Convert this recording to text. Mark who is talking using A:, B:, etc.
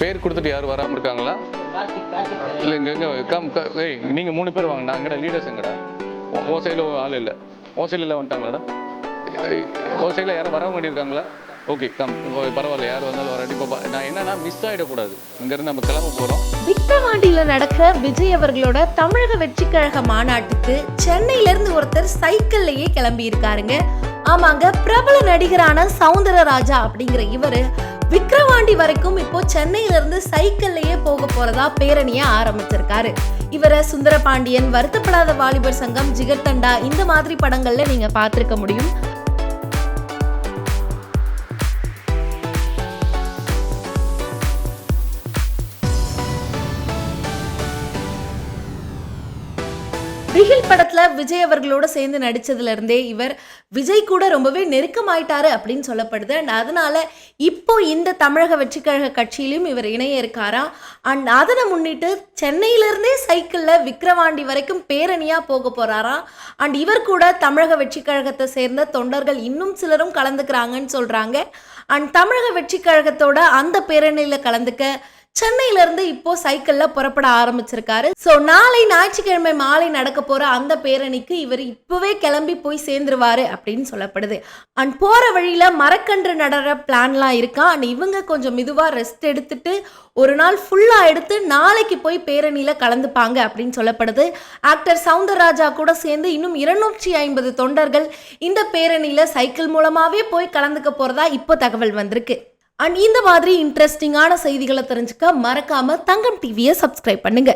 A: பேர் கொடுத்துட்டு யாரும் வராமல் இருக்காங்களா? இல்லை இங்கே கம் ஏய் நீங்கள் மூணு பேர் வாங்க. எங்கடா லீடர்ஸ் எங்கடா? ஓசையில் ஆள் இல்லை. ஓசையில் சைடில் வந்துட்டாங்களாடா? ஓசையில் யாரும் வர வேண்டியிருக்காங்களா? ஓகே கம் பரவாயில்ல. யார் வந்தாலும் வராட்டி இப்போ நான் என்னன்னா மிஸ் ஆகிடக்கூடாது இங்கேருந்து நம்ம கிளம்ப போகிறோம்
B: விக்கிரவாண்டியில நடக்கிற விஜய் அவர்களோட தமிழக வெற்றி கழக மாநாட்டுக்கு சென்னையில இருந்து ஒருத்தர் சைக்கிள்லயே கிளம்பி இருக்காருங்க ஆமாங்க பிரபல நடிகரான சவுந்தரராஜா அப்படிங்கிற இவரு விக்கிரவாண்டி வரைக்கும் இப்போ சென்னையில இருந்து சைக்கிள்லயே போக போறதா பேரணியை ஆரம்பிச்சிருக்காரு. இவரை சுந்தரபாண்டியன் வருத்தப்படாத வாலிபர் சங்கம் ஜிகர்தண்டா இந்த மாதிரி படங்கள்ல நீங்க பார்த்திருக்க முடியும். பிகில் படத்துல விஜய் அவர்களோட சேர்ந்து நடிச்சதுல இருந்தே இவர் விஜய் கூட ரொம்பவே நெருக்கமாயிட்டாரு அப்படின்னு சொல்லப்படுது. அண்ட் அதனால இப்போ இந்த தமிழக வெற்றிக்கழக கட்சியிலும் இவர் இணைய இருக்காரா? அண்ட் அதனை முன்னிட்டு சென்னையிலிருந்தே சைக்கிள்ல விக்கிரவாண்டி வரைக்கும் பேரணியா போக போறாராம் அண்ட் இவர் கூட தமிழக வெற்றிக்கழகத்தை சேர்ந்த தொண்டர்கள் இன்னும் சிலரும் கலந்துக்கிறாங்கன்னு சொல்றாங்க. அண்ட் தமிழக வெற்றிக்கழகத்தோட அந்த பேரணியில கலந்துக்க சென்னையில இருந்து இப்போ சைக்கிள்ல புறப்பட ஆரம்பிச்சிருக்காரு. சோ நாளை ஞாயிற்றுக்கிழமை மாலை நடக்க போற அந்த பேரணிக்கு இவர் இப்பவே கிளம்பி போய் சேர்ந்துருவாரு அப்படின்னு சொல்லப்படுது. அண்ட் போற வழியில மரக்கன்று நடற பிளான்லாம் இருக்கா? அண்ட் இவங்க கொஞ்சம் மெதுவா ரெஸ்ட் எடுத்துட்டு ஒரு நாள் ஃபுல்லாக எடுத்து நாளைக்கு போய் பேரணியில் கலந்துப்பாங்க அப்படின்னு சொல்லப்படுது. ஆக்டர் சவுந்தரராஜா கூட சேர்ந்து இன்னும் இருநூற்றி ஐம்பது தொண்டர்கள் இந்த பேரணியில் சைக்கிள் மூலமாகவே போய் கலந்துக்க போகிறதா இப்போ தகவல் வந்திருக்கு. அண்ட் இந்த மாதிரி இன்ட்ரெஸ்டிங்கான செய்திகளை தெரிஞ்சுக்க மறக்காம தங்கம் டிவியை சப்ஸ்கிரைப் பண்ணுங்க.